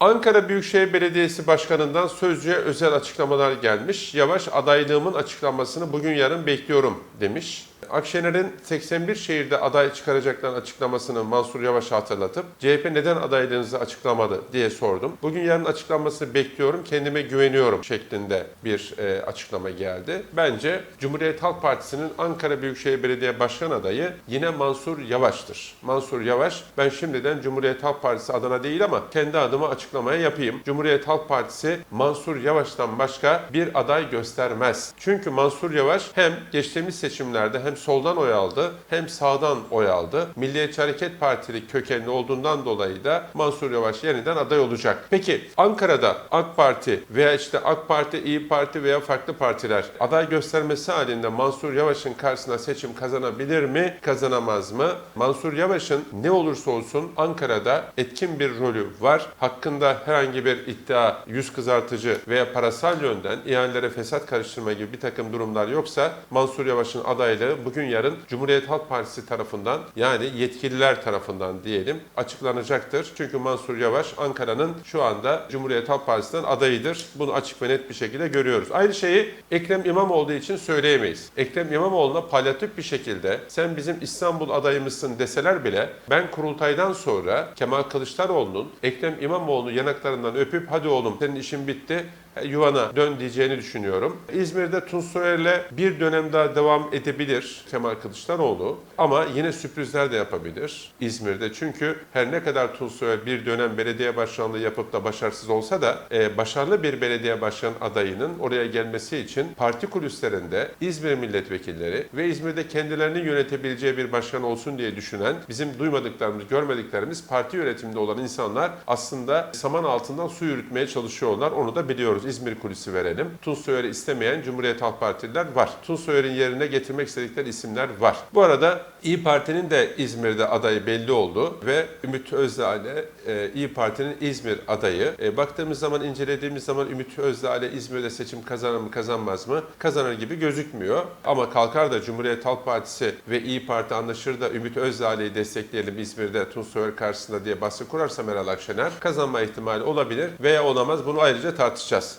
Ankara Büyükşehir Belediyesi Başkanı'ndan sözcüye özel açıklamalar gelmiş. Yavaş adaylığımın açıklanmasını bugün yarın bekliyorum demiş. Akşener'in 81 şehirde aday çıkaracaklarını açıklamasını Mansur Yavaş'a hatırlatıp CHP neden adaylığınızı açıklamadı diye sordum. Bugün yarın açıklanmasını bekliyorum, kendime güveniyorum şeklinde bir e, açıklama geldi. Bence Cumhuriyet Halk Partisi'nin Ankara Büyükşehir Belediye Başkan adayı yine Mansur Yavaş'tır. Mansur Yavaş, ben şimdiden Cumhuriyet Halk Partisi adına değil ama kendi adıma açıklamaya yapayım. Cumhuriyet Halk Partisi Mansur Yavaş'tan başka bir aday göstermez. Çünkü Mansur Yavaş hem geçtiğimiz seçimlerde hem soldan oy aldı hem sağdan oy aldı. Milliyetçi Hareket Partili kökenli olduğundan dolayı da Mansur Yavaş yeniden aday olacak. Peki Ankara'da AK Parti veya işte AK Parti, İyi Parti veya farklı partiler aday göstermesi halinde Mansur Yavaş'ın karşısına seçim kazanabilir mi, kazanamaz mı? Mansur Yavaş'ın ne olursa olsun Ankara'da etkin bir rolü var. Hakkında herhangi bir iddia, yüz kızartıcı veya parasal yönden ihalelere fesat karıştırma gibi bir takım durumlar yoksa Mansur Yavaş'ın adaylığı bugün yarın Cumhuriyet Halk Partisi tarafından yani yetkililer tarafından diyelim açıklanacaktır. Çünkü Mansur Yavaş Ankara'nın şu anda Cumhuriyet Halk Partisi'nden adayıdır. Bunu açık ve net bir şekilde görüyoruz. Aynı şeyi Ekrem İmamoğlu için söyleyemeyiz. Ekrem İmamoğlu'na palyatif bir şekilde sen bizim İstanbul adayımızsın deseler bile ben kurultaydan sonra Kemal Kılıçdaroğlu'nun Ekrem İmamoğlu'nu yanaklarından öpüp hadi oğlum senin işin bitti yuvana dön diyeceğini düşünüyorum. İzmir'de Tunçsoyer'le bir dönem daha devam edebilir Kemal Kılıçdaroğlu ama yine sürprizler de yapabilir İzmir'de. Çünkü her ne kadar Tunçsoyer bir dönem belediye başkanlığı yapıp da başarısız olsa da e, başarılı bir belediye başkan adayının oraya gelmesi için parti kulislerinde İzmir milletvekilleri ve İzmir'de kendilerini yönetebileceği bir başkan olsun diye düşünen bizim duymadıklarımız, görmediklerimiz parti yönetiminde olan insanlar aslında saman altından su yürütmeye çalışıyorlar. Onu da biliyoruz. İzmir kulisi verelim. Tunçsoyer'i istemeyen Cumhuriyet Halk Partililer var. Tunçsoyer'in yerine getirmek istedikleri isimler var. Bu arada İyi Parti'nin de İzmir'de adayı belli oldu ve Ümit Özdağ'le e, İyi Parti'nin İzmir adayı. E, baktığımız zaman, incelediğimiz zaman Ümit Özdağ'le İzmir'de seçim kazanır mı kazanmaz mı? Kazanır gibi gözükmüyor. Ama kalkar da Cumhuriyet Halk Partisi ve İyi Parti anlaşır da Ümit Özdağ'ı destekleyelim İzmir'de Tunçsoyer karşısında diye baskı kurarsa Meral Akşener kazanma ihtimali olabilir veya olamaz. Bunu ayrıca tartışacağız.